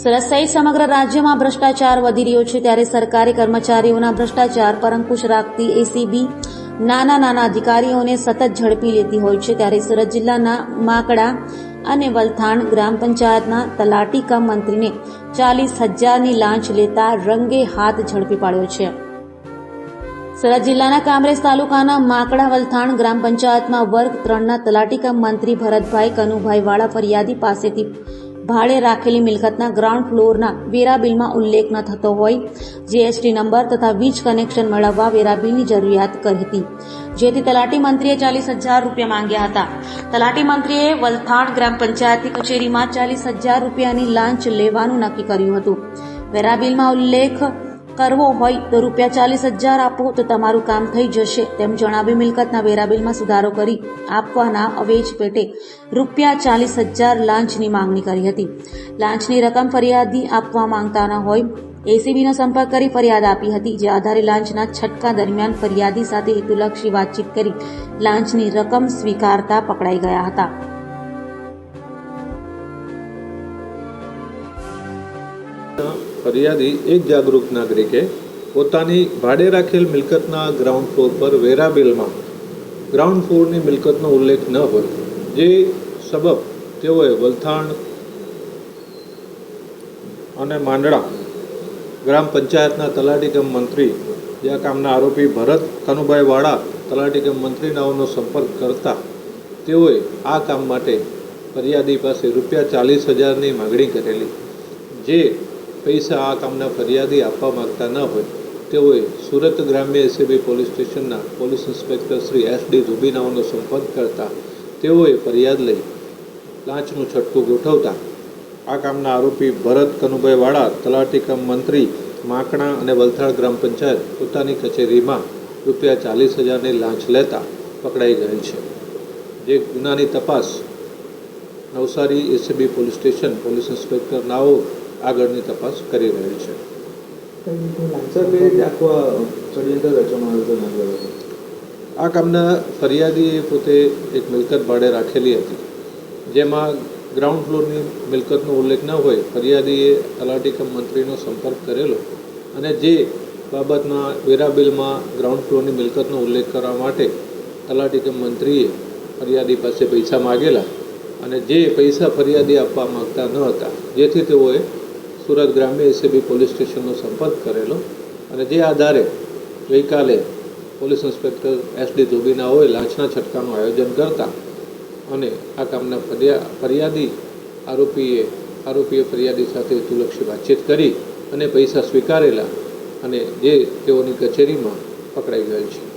સુરત સહિત સમગ્ર રાજ્યમાં ભ્રષ્ટાચાર વધી રહ્યો છે ત્યારે સરકારી કર્મચારીઓના ભ્રષ્ટાચાર પર અંકુશ રાખતી એસીબી નાના નાના અધિકારીઓને સતત ઝડપી લેતી હોય છે. ત્યારે સુરત જિલ્લાના માકડા અને વલથાણ ગ્રામ પંચાયતના તલાટી કમ મંત્રીને ચાલીસ હજારની લાંચ લેતા રંગે હાથ ઝડપી પાડ્યો છે. સુરત જિલ્લાના કામરેજ તાલુકાના માકડા વલથાણ ગ્રામ પંચાયતમાં વર્ગ ત્રણના તલાટી કમ મંત્રી ભરતભાઈ કનુભાઈ વાળા ફરિયાદી પાસેથી ભાડે રાખેલી મિલકતના ગ્રાઉન્ડ ફ્લોરના વેરા બિલમાં ઉલ્લેખ ન થતો હોય. જીએસટી નંબર તથા વીજ કનેક્શન મેળવવા વેરા બિલની જરૂરિયાત કરી હતી જેથી તલાટી મંત્રીએ ચાલીસ હજાર રૂપિયા માંગ્યા હતા. તલાટી મંત્રીએ વલથાણ ગ્રામ પંચાયતની કચેરીમાં ચાલીસ હજાર રૂપિયાની લાંચ લેવાનું નક્કી કર્યું હતું. વેરા બિલમાં ઉલ્લેખ કરવો હોય તો રૂપિયા ચાલીસ હજાર આપો તો તમારું કામ થઈ જશે, તેમ જણાવી મિલકતના વેરાબિલમાં સુધારો કરી આપવાના અવેજ પેટે રૂપિયા ચાલીસ હજાર લાંચની માંગણી કરી હતી. લાંચની રકમ ફરિયાદી આપવા માંગતા ન હોય. એસીબીનો સંપર્ક કરી ફરિયાદ આપી હતી, જે આધારે લાંચના છટકા દરમિયાન ફરિયાદી સાથે હેતુલક્ષી વાતચીત કરી લાંચની રકમ સ્વીકારતા પકડાઈ ગયા હતા. ફરિયાદી એક જાગૃત નાગરિકે પોતાની ભાડે રાખેલ મિલકતના ગ્રાઉન્ડ ફ્લોર પર વેરા બિલમાં ગ્રાઉન્ડ ફ્લોરની મિલકતનો ઉલ્લેખ ન હોય, જે સબબ તેઓએ વલથાણ અને માંડળા ગ્રામ પંચાયતના તલાટીગમ મંત્રી, જે આ કામના આરોપી ભરત કનુભાઈ વાળા તલાટીગમ મંત્રીનાઓનો સંપર્ક કરતા તેઓએ આ કામ માટે ફરિયાદી પાસે રૂપિયા ચાલીસ હજારની માગણી કરેલી, જે પૈસા આ કામના ફરિયાદી આપવા માગતા ન હોય, તેઓએ સુરત ગ્રામ્ય એસીબી પોલીસ સ્ટેશનના police inspector Shri S D ધુબીનાઓનો સંપર્ક કરતા તેઓએ ફરિયાદ લઈ લાંચનું છટકું ગોઠવતા આ કામના આરોપી ભરત કનુભાઈ વાળા તલાટી કમ મંત્રી માકણા અને વલથાડ ગ્રામ પંચાયત પોતાની કચેરીમાં રૂપિયા ચાલીસ હજારની લાંચ લેતા પકડાઈ ગયેલ છે. જે ગુનાની તપાસ Navsari ACB police station police inspector નાઓ આગળની તપાસ કરી રહેલ છે. આ કામના ફરિયાદીએ પોતે એક મિલકત ભાડે રાખેલી હતી. જેમાં ગ્રાઉન્ડ ફ્લોરની મિલકતનો ઉલ્લેખ ન હોય ફરિયાદીએ તલાટી કમ મંત્રીનો સંપર્ક કરેલો અને જે બાબતમાં વેરા બિલમાં ગ્રાઉન્ડ ફ્લોરની મિલકતનો ઉલ્લેખ કરવા માટે તલાટી કમ મંત્રીએ ફરિયાદી પાસે પૈસા માગેલા અને જે પૈસા ફરિયાદી આપવા માગતા ન હતા જેથી તેઓએ સુરત ગ્રામ્ય એસીબી પોલીસ સ્ટેશનનો સંપર્ક કરેલો અને જે આધારે ગઈકાલે પોલીસ ઇન્સ્પેક્ટર એસ ડી ધોબીનાઓએ લાંચના છટકાનું આયોજન કરતા અને આ કામના ફરિયાદી આરોપીએ આરોપીએ ફરિયાદી સાથે હેતુલક્ષી વાતચીત કરી અને પૈસા સ્વીકારેલા અને જે તેઓની કચેરીમાં પકડાઈ ગયેલ છે.